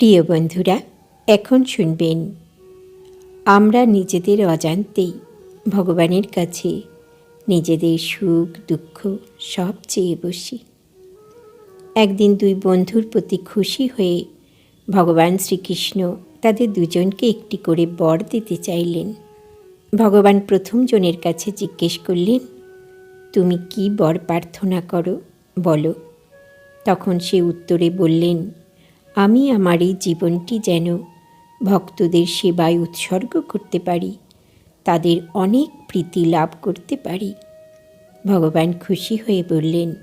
প্রিয় বন্ধুরা, এখন শুনবেন, আমরা নিজেদের অজান্তেই ভগবানের কাছে নিজেদের সুখ, দুঃখ সব চেয়ে বসি। একদিন দুই বন্ধুর প্রতি খুশি হয়ে ভগবান শ্রীকৃষ্ণ তাদের দুজনকে একটি করে বর দিতে চাইলেন। ভগবান প্রথম জনের কাছে জিজ্ঞেস করলেন, তুমি কি বর প্রার্থনা করো? বলো। তখন সে উত্তরে বললেন আমি আমার এই জীবনটি যেন ভক্তদের সেবায় উৎসর্গ করতে পারি, তাদের অনেক প্রীতি লাভ করতে পারি। ভগবান খুশি হয়ে বললেন,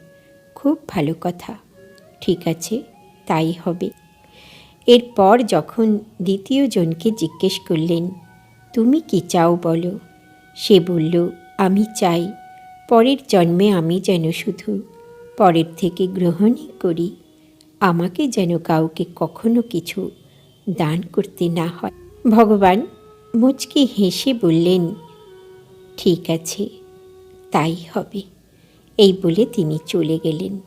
খুব ভালো কথা। ঠিক আছে, তাই হবে। এরপর যখন দ্বিতীয় জনকে জিজ্ঞেস করলেন, তুমি কি চাও বলো? সে বলল, আমি চাই, পরের জন্মে আমি যেন শুধু পরের থেকে গ্রহণই করি। আমাকে যেন কাউকে কখনো কিছু দান করতে না হয়। ভগবান মুচকি হেসে বললেন, ঠিক আছে, তাই হবে। এই বলে তিনি চলে গেলেন।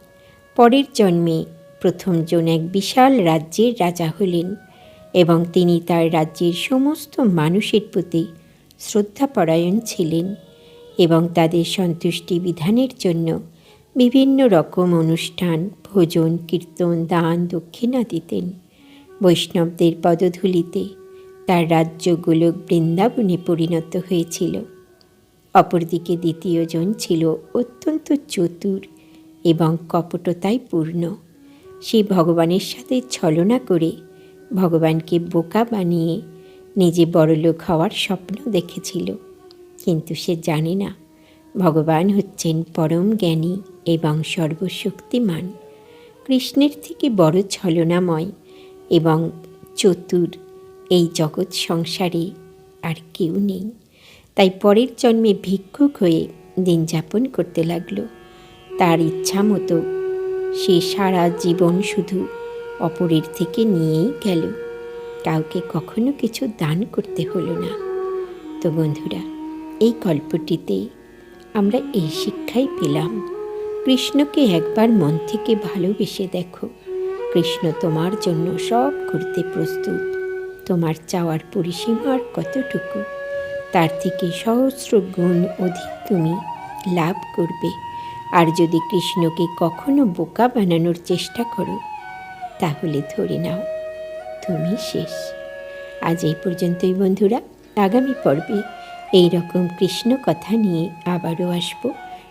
পরের জন্মে প্রথমজন এক বিশাল রাজ্যের রাজা হলেন এবং তিনি তার রাজ্যের সমস্ত মানুষের প্রতি শ্রদ্ধাপরায়ণ ছিলেন এবং তাদের সন্তুষ্টি বিধানের জন্য বিভিন্ন রকম অনুষ্ঠান, ভোজন, কীর্তন, দান, দক্ষিণা দিতেন। বৈষ্ণবদের পদধূলিতে তার রাজ্যগুলো বৃন্দাবনে পরিণত হয়েছিল। অপরদিকে দ্বিতীয়জন ছিল অত্যন্ত চতুর এবং কপটতায় পূর্ণ। সে ভগবানের সাথে ছলনা করে ভগবানকে বোকা বানিয়ে নিজে বড়লোক হওয়ার স্বপ্ন দেখেছিল। কিন্তু সে জানে না, ভগবান হচ্ছেন পরম জ্ঞানী। এবং সর্বশক্তিমান। কৃষ্ণের থেকে বড় ছলনাময় এবং চতুর এই জগৎ সংসারে আর কেউ নেই। তাই পরের জন্মে ভিক্ষুক হয়ে দিন যাপন করতে লাগল। তার ইচ্ছা মতো সে সারা জীবন শুধু অপরের থেকে নিয়েই গেল। কাউকে কখনো কিছু দান করতে হলো না। তো বন্ধুরা, এই গল্পটিতে আমরা এই শিক্ষাই পেলাম। কৃষ্ণকে একবার মন থেকে ভালোবেসে দেখো। কৃষ্ণ তোমার জন্য সব করতে প্রস্তুত। তোমার চাওয়ার পরিসীমার কতটুকু? তার থেকে সহস্র গুণ অধিক তুমি লাভ করবে। আর যদি কৃষ্ণকে কখনো বোকা বানানোর চেষ্টা করো, তাহলে ধরে নাও, তুমি শেষ। আজ এই পর্যন্তই বন্ধুরা। আগামী পর্বে এই রকম কৃষ্ণ কথা নিয়ে আবারও আসব।